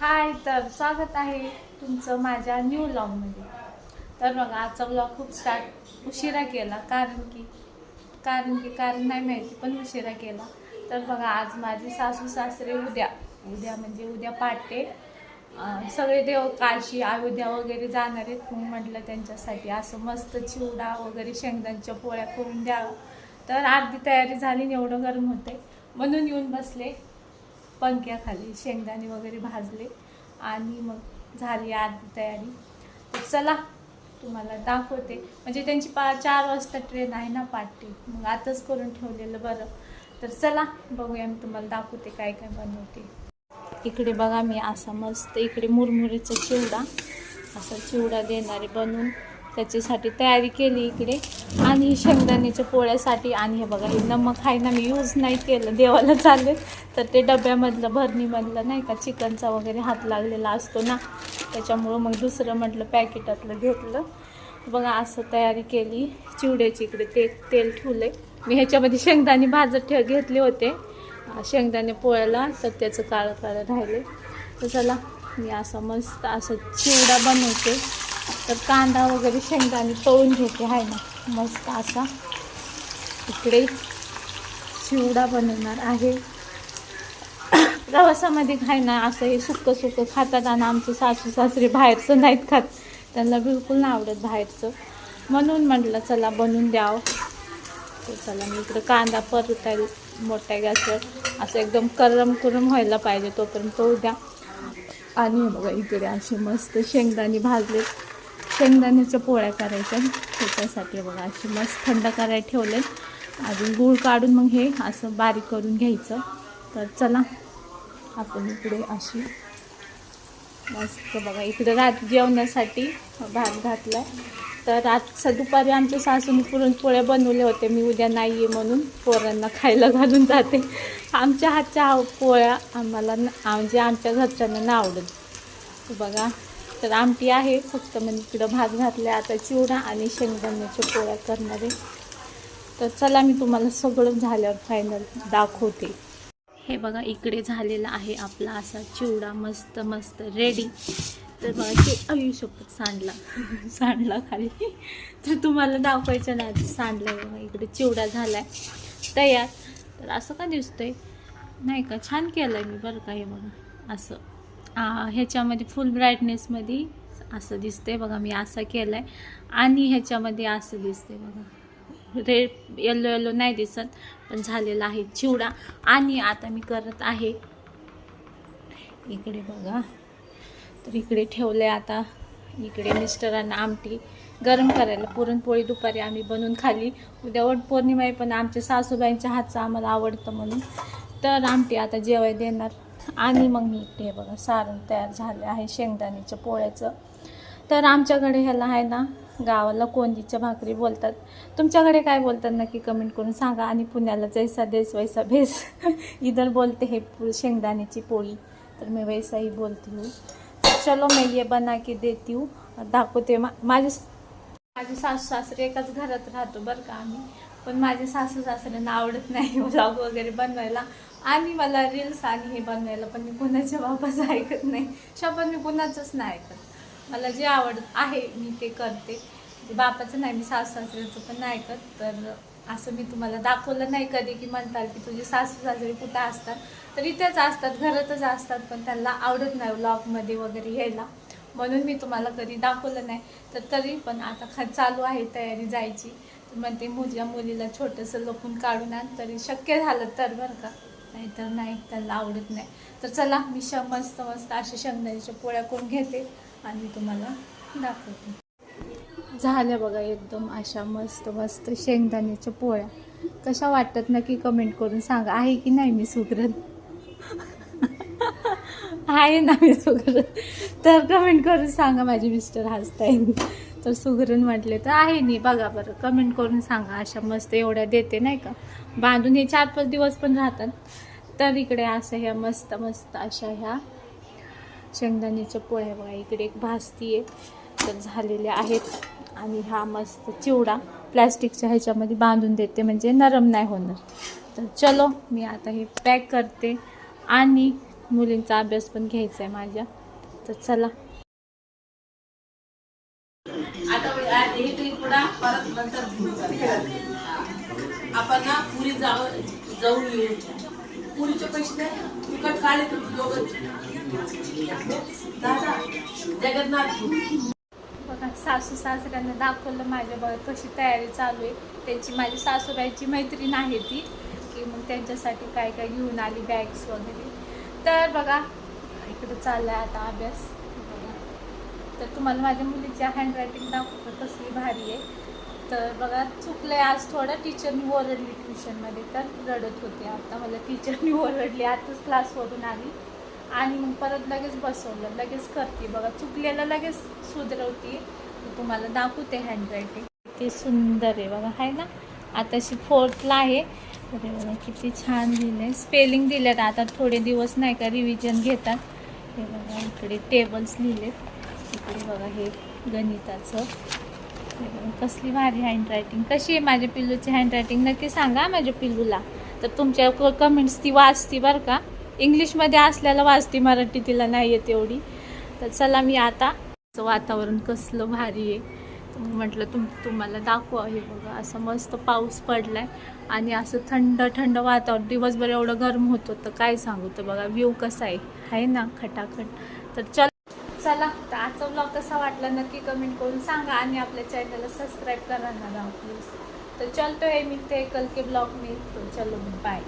हाय तर स्वागत आहे तुमचं माझ्या न्यू ब्लॉगमध्ये तर बघा आजचा ब्लॉग खूप स्टार्ट उशिरा केला कारण की कारण की कारण नाही माहिती पण उशिरा केला. तर बघा आज माझे सासू सासरे उद्या उद्या म्हणजे उद्या पाटे सगळे देव काशी अयोध्या वगैरे जाणार आहेत मग म्हटलं त्यांच्यासाठी असं मस्त चिवडा वगैरे शेंगदाणच्या पोळ्या करून द्यावं तर अर्धी तयारी झाली आणि एवढं गरम होते म्हणून येऊन बसले. पंख्याखाली शेंगदाणे वगैरे भाजले आणि मग झाली आधी तयारी. तर चला तुम्हाला दाखवते. म्हणजे त्यांची पा चार वाजता ट्रेन आहे ना पाठी मग आताच करून ठेवलेलं बरं. तर चला बघूया मी तुम्हाला दाखवते काय काय बनवते. इकडे बघा मी असा मस्त इकडे मुरमुरीचा चिवडा. असा चिवडा देणारे बनवून. त्याच्यासाठी तयारी केली इकडे. आणि शेंगदाण्याच्या पोळ्यासाठी आणि हे बघा हे नमक आहे ना मी यूज नाही केलं. देवाला चालले. तर ते डब्यामधलं भरणीमधलं नाही का चिकनचा वगैरे हात लागलेला असतो ना त्याच्यामुळं मग दुसरं म्हटलं पॅकेटातलं घेतलं. बघा असं तयारी केली. चिवड्याची इकडे ते तेल ठेवले मी ह्याच्यामध्ये शेंगदाणे भाजत ठेव घेतले होते. शेंगदाणे पोळ्याला तर त्याचं काळं काळं राहिले तर चला मी असं मस्त असं चिवडा बनवते. तर कांदा वगैरे शेंगदाणे तळून घेते आहे ना. मस्त असा. इकडे चिवडा बनवणार आहे. प्रवासामध्ये खाय ना असं हे सुकं सुकं खातात आणि आमचे सासू सासरे बाहेरचं नाहीत खात. त्यांना बिलकुल नाही आवडत बाहेरचं. म्हणून म्हटलं चला बनवून द्यावं. तर चला मी इकडं कांदा परतायला मोठ्या गॅसवर असं एकदम करम करम व्हायला पाहिजे तोपर्यंत तो द्या. आणि बघा इकडे असे मस्त शेंगदाणे भाजले शेंगदाण्याच्या पोळ्या करायच्या. त्याच्यासाठी बघा असे मस्त थंड करायला ठेवले अजून गूळ काढून मग हे असं बारीक करून घ्यायचं. तर चला आपण इकडे अशी मस्त बघा इकडे रात जेवणासाठी भात घातला तर आज दुपारी आमच्या सासूने पुरणपोळ्या बनवले होते मी उद्या नाही आहे म्हणून पोरांना खायला घालून जाते. आमच्या हातच्या पोळ्या आम्हाला न- म्हणजे आमच्या घरच्यांना आवडत. बघा तर आमटी आहे फक्त म्हणजे इकडं भात घातला आता चिवडा आणि शेंगदाण्याच्या पोळ्या करणार आहे. तर चला मी तुम्हाला सगळं झाल्यावर फायनल दाखवते. हे बघा इकडे झालेला आहे आपला असा चिवडा मस्त मस्त रेडी तर बघा ते आयु शकत सांडला. सांडला खाली. तर तुम्हाला दाखवायचं ना सांडलं बघा इकडे चिवडा झालाय. तयार. तर असं का दिसतंय? नाही का? छान केलं आहे मी बरं का हे बघा असं. ह्याच्यामध्ये फुल ब्राईटनेसमध्ये असं दिसतंय बघा मी असं केलं आहे आणि ह्याच्यामध्ये असं दिसतंय बघा. रेड येलो येलो नाही दिसत पण झालेला आहे चिवडा. आणि आता मी करत आहे. इकडे बघा. तर इकडे ठेवलं आहे आता. इकडे मिस्टरांना आमटी गरम करायला. पुरणपोळी दुपारी आम्ही बनवून खाली उद्या वट पौर्णिमा आहे पण आमच्या सासूबाईंच्या हातचं आम्हाला आवडतं म्हणून. तर आमटी आता जेवाय देणार. आणि मग मी इकडे बघा सारण तयार झाले आहे शेंगदाण्याच्या पोळ्याचं. तर आमच्याकडे ह्याला आहे ना गावाला कोंडीच्या भाकरी बोलतात. तुमच्याकडे काय बोलतात नक्की कमेंट करून सांगा आणि पुण्याला जैसा देस वैसा भेस. इधर बोलते हे शेंगदाण्याची पोळी. तर मी वैसा ही बोलती हूँ. चलो मैं ये बना के देती हूँ. दाखवते मा माझे माझे सासू सासरे एकाच घरात राहतो बरं का आम्ही. पण माझे सासू सासऱ्यांना आवडत नाही व्लॉग वगैरे बनवायला. आणि मला रील्स आणि हे बनवायला पण मी कुणाच्या बापाचं ऐकत नाही. शपथ मी कुणाचंच नाही ऐकत. मला जे आवडत आहे मी ते करते. म्हणजे बापाचं नाही मी सासू सासऱ्याचं पण नाही ऐकत. तर असं मी तुम्हाला दाखवलं नाही कधी की म्हणतात की तुझे सासू सासरे कुठं असतात. तर इथेच असतात घरातच असतात पण त्यांना आवडत नाही व्लॉगमध्ये वगैरे यायला. म्हणून मी तुम्हाला कधी दाखवलं नाही. तर तरी पण आता ख चालू आहे तयारी जायची. म्हणते मुझ्या मुलीला छोटंसं लपून काढून आण तरी शक्य झालं तर बरं का. नाहीतर नाही त्याला आवडत नाही. तर चला मी श मस्त मस्त अशा शेंगदाण्याच्या पोळ्या करून घेते आणि तुम्हाला दाखवते. झाल्या बघा एकदम अशा मस्त मस्त शेंगदाण्याच्या पोळ्या. कशा वाटतात नक्की कमेंट करून सांगा. आहे की नाही मी सुगरण आहे ना मी सुगरण तर कमेंट करून सांगा माझे मिस्टर हसताय तर सुगरण म्हटले तर आहे नाही बघा बरं कमेंट करून सांगा अशा मस्त एवढ्या देते नाही का? बांधून हे चार पाच दिवस पण राहतात. तर इकडे असं ह्या मस्त मस्त अशा ह्या शेंगदाण्याच्या पोळ्या बघा इकडे एक भाजती आहे. तर झालेल्या आहेत. आणि हा मस्त चिवडा प्लॅस्टिकच्या ह्याच्यामध्ये बांधून देते म्हणजे नरम नाही होणार. तर चलो मी आता हे पॅक करते. आणि मुलींचा अभ्यास पण घ्यायचा आहे माझ्या. तर चला आता वे- आज तुकडा परत नंतर आपण ना पुरी जाऊ जाऊन येऊ पुरीचे पैसे द्या. तिकट काढले तुम्ही दोघं दादा जगन्नाथ बघा सासू सासऱ्यांना दाखवलं माझ्या बघा कशी तयारी चालू आहे. त्यांची माझी सासूबाईची मैत्रीण आहे ती की मग त्यांच्यासाठी काय काय घेऊन आली बॅग्स वगैरे. तर बघा इकडे चाललाय आता अभ्यास. तर तुम्हाला माझ्या मुलीची हँडरायटिंग दाखवतं कसली भारी आहे. तर बघा चुकलंय आज थोडं. टीचरनी ओरडली ट्युशनमध्ये तर रडत होते आता. मला टीचरनी ओरडली आताच क्लासवरून आली. आणि मग परत लगेच बसवलं. लगेच करते. बघा चुकलेलं लगेच सुधरवते. तुम्हाला दाखवते हँडरायटिंग किती सुंदर आहे बघा आहे ना? आताशी फोर्थला आहे. अरे बघा किती छान लिहिलं आहे स्पेलिंग दिलेत आता. थोडे दिवस नाही का रिव्हिजन घेतात. हे बघा इकडे टेबल्स लिहिलेत. इकडे बघा हे गणिताचं. कसली भारी हँडरायटिंग कशी आहे माझ्या पिल्लूची हँडरायटिंग नक्की सांगा माझ्या पिल्लूला. तर तुमच्या कमेंट्स ती वाचती बरं का. इंग्लिशमध्ये असल्याला वाचती मराठी तिला नाही येत एवढी. तर चला मी आता वातावरण कसलं भारी आहे. म्हटलं तुम तुम्हाला दाखवा हे बघा. असं मस्त पाऊस पडला आहे आणि असं थंड थंड वातावरण. दिवसभर एवढं गरम होत होतं. काय सांगू तर बघा व्ह्यू कसा आहे. आहे ना खटाखट. तर चल चला. तर आजचा ब्लॉग कसा वाटला नक्की कमेंट करून सांगा आणि आपल्या चॅनलला सबस्क्राईब करा ना प्लीज तर चलतो आहे मी ते कल के ब्लॉग मी. तो चलो बाय